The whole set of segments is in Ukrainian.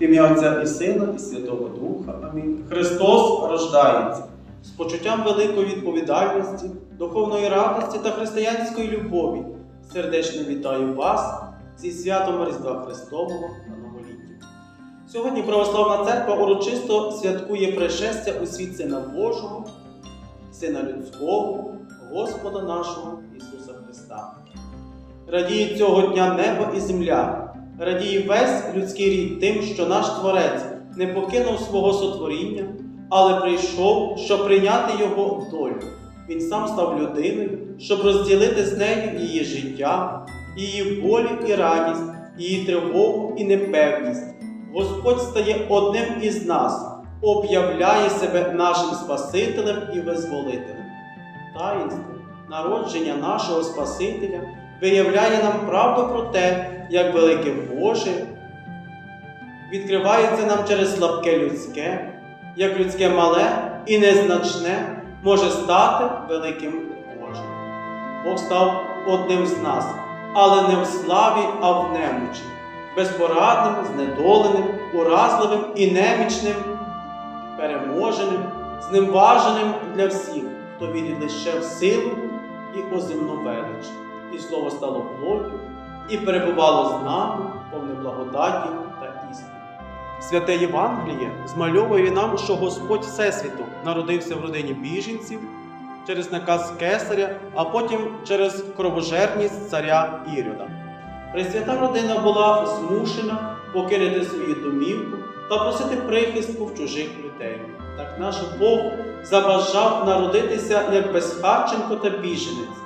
В ім'я Отця і Сина, і Святого Духа. Амінь. Христос рождається з почуттям великої відповідальності, духовної радості та християнської любові. Сердечно вітаю вас зі святом Різдва Христового на новоліття. Сьогодні Православна Церква урочисто святкує пришестя у світ Сина Божого, Сина Людського, Господа нашого Ісуса Христа. Радіє цього дня небо і земля, радіє весь людський рід тим, що наш Творець не покинув свого сотворіння, але прийшов, щоб прийняти його долю. Він сам став людиною, щоб розділити з нею її життя, її болі і радість, її тривогу і непевність. Господь стає одним із нас, об'являє себе нашим Спасителем і Визволителем. Таїнство, народження нашого Спасителя виявляє нам правду про те, як велике Боже відкривається нам через слабке людське, як людське мале і незначне може стати великим Божим. Бог став одним з нас, але не в славі, а в немочі, безпорадним, знедоленим, уразливим і немічним, переможеним, зневаженим для всіх, хто вірить лише в силу і у земну велич. І слово стало плоттю, і перебувало з нами, повне благодаті та істини. Святе Євангеліє змальовує нам, що Господь Всесвіту народився в родині біженців через наказ кесаря, а потім через кровожерність царя Ірода. Пресвята родина була змушена покинути свою домівку та просити прихистку в чужих людей. Так наш Бог забажав народитися як безхатченко та біженець.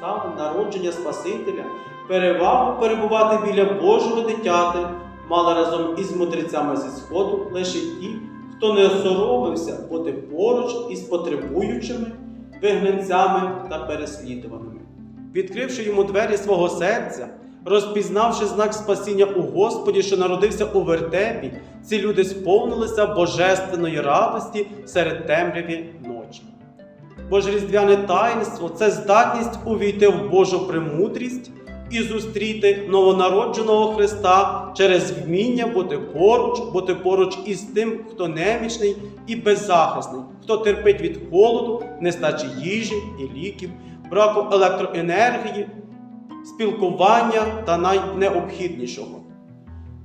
Обставин народження Спасителя перевагу перебувати біля Божого дитяти мали разом із мудрецями зі Сходу лише ті, хто не осоромився бути поруч із потребуючими, вигнанцями та переслідуваними. Відкривши йому двері свого серця, розпізнавши знак спасіння у Господі, що народився у вертепі, ці люди сповнилися божественної радості серед темряві Боже різдвяне таїнство це здатність увійти в Божу премудрість і зустріти новонародженого Христа через вміння бути поруч, бути поруч із тим, хто немічний і беззахисний, хто терпить від холоду, нестачі їжі і ліків, браку електроенергії, спілкування та найнеобхіднішого.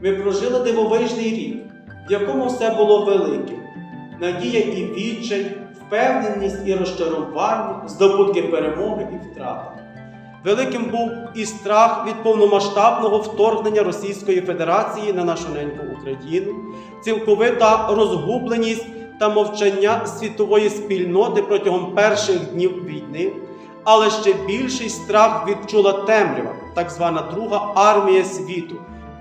Ми прожили дивовижний рік, в якому все було великим, надія і відчай, впевненість і розчарування, здобутки перемоги і втрати. Великим був і страх від повномасштабного вторгнення Російської Федерації на нашу неньку Україну, цілковита розгубленість та мовчання світової спільноти протягом перших днів війни, але ще більший страх відчула темрява, так звана Друга армія світу,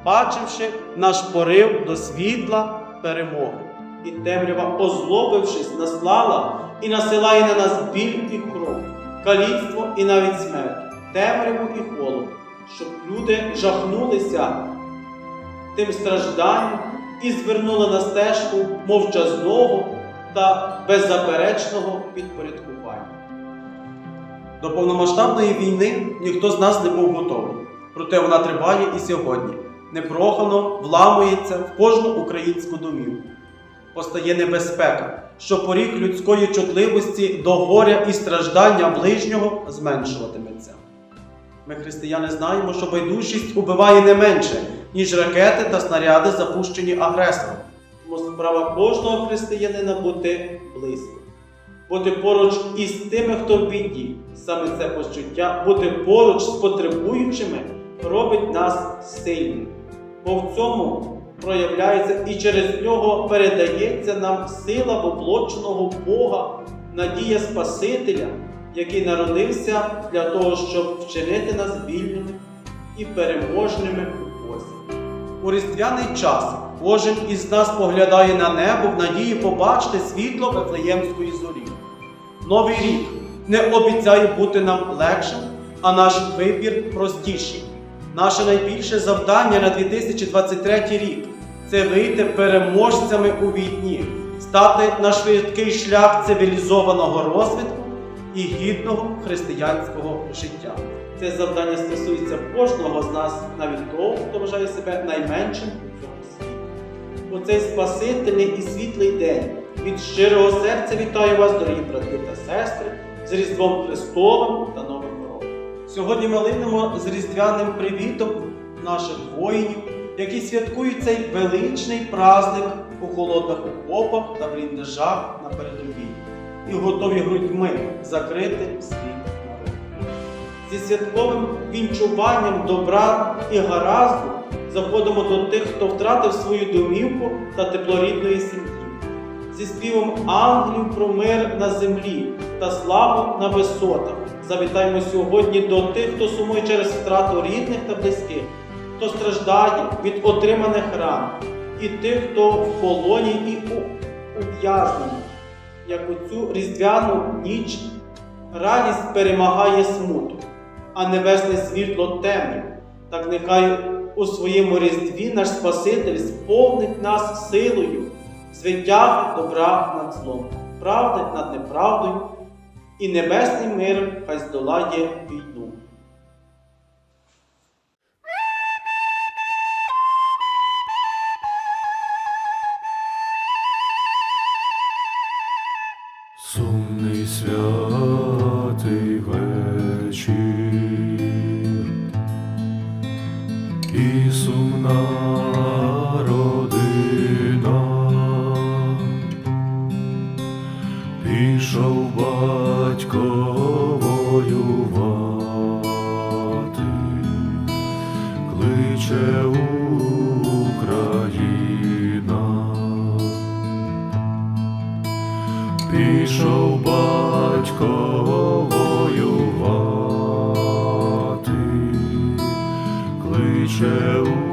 бачивши наш порив до світла перемоги. І темрява, озлобившись, наслала і насилає на нас біль і кров, каліцтво і навіть смерть темряву і холод, щоб люди жахнулися тим стражданням і звернули на стежку мовчазного та беззаперечного підпорядкування. До повномасштабної війни ніхто з нас не був готовий, проте вона триває і сьогодні, непрохано вламується в кожну українську домівку. Постає небезпека, що поріг людської чутливості до горя і страждання ближнього зменшуватиметься. Ми, християни, знаємо, що байдужість убиває не менше, ніж ракети та снаряди, запущені агресором. Тому справа кожного християнина бути близько, бути поруч із тими, хто в біді. Саме це почуття, бути поруч з потребуючими, робить нас сильними. Бо в цьому проявляється і через нього передається нам сила воплоченого Бога, надія Спасителя який народився для того, щоб вчинити нас вільними і переможними у Бозі. У різдвяний час кожен із нас поглядає на небо в надії побачити світло Вифлеємської зорі. Новий рік не обіцяє бути нам легшим, а наш вибір простіший. Наше найбільше завдання на 2023 рік це вийти переможцями у війні, стати на швидкий шлях цивілізованого розвитку і гідного християнського життя. Це завдання стосується кожного з нас, навіть того, хто вважає себе найменшим у цьому світі. у цей спасительний і світлий день. Від щирого серця вітаю вас, дорогі брати та сестри, з Різдвом Христовим та Новим роком. Сьогодні ми линемо з різдвяним привітом наших воїнів, які святкують цей величний праздник у холодних окопах та бліндажах на передовій і готові грудьми закрити свій народ. Зі святковим вінчуванням добра і гаразду заходимо до тих, хто втратив свою домівку та теплорідної сім'ї. Зі співом ангелів про мир на землі та славу на висотах. Завітаємо сьогодні до тих, хто сумує через втрату рідних та близьких, хто страждає від отриманих ран, і тих, хто в полоні і у- ув'язненні. Як у цю різдвяну ніч радість перемагає смуток, а небесне світло темряв. Так нехай у своєму різдві наш Спаситель сповнить нас силою, звитяги добра над злом, правди над неправдою, і небесний мир хай здолає війну. І сумна родина, пішов батько воювати, кличе Україна. Пішов батько кличе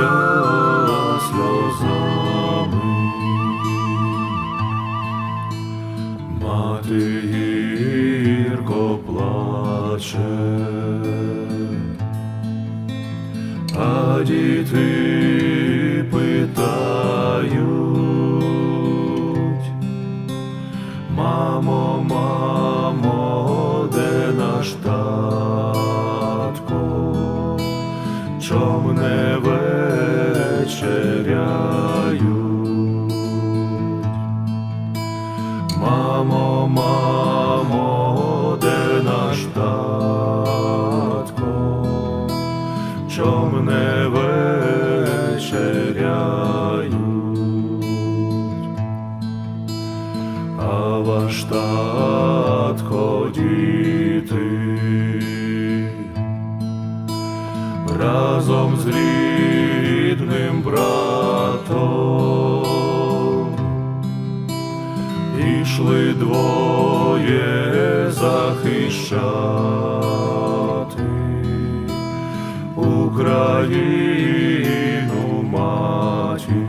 вмилися сльозами. Мати гірко плаче, а діти Мамо, де наш татко, чом не вечеряють, а ваш татко діти разом з рідним ішли двоє захищати Україну матір.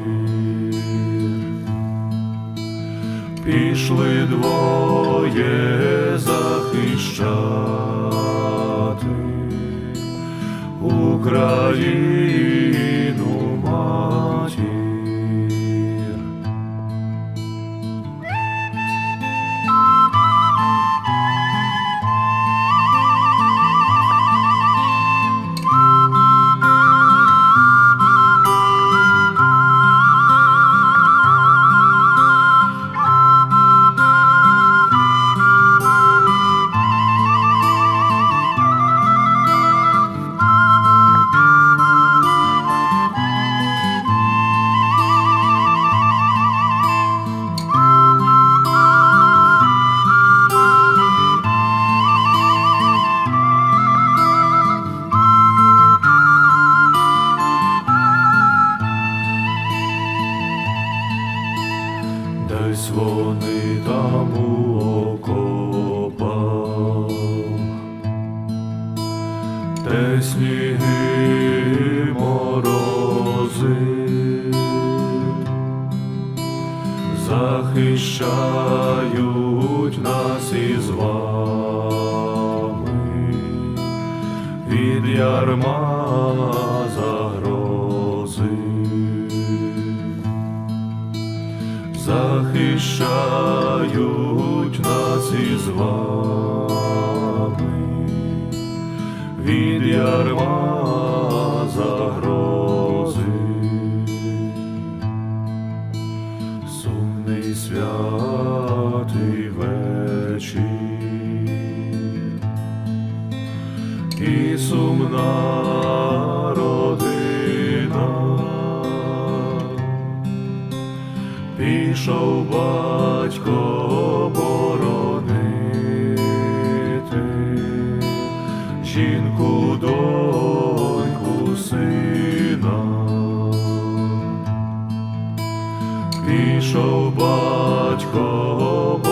Пішли двоє захищати Україну де сніги морози. Захищають нас із вами. Від ярма загрози. Захищають нас із вами від ярма загрози. Сумний святий вечір і сумна родина. Пішов батько Пішов батько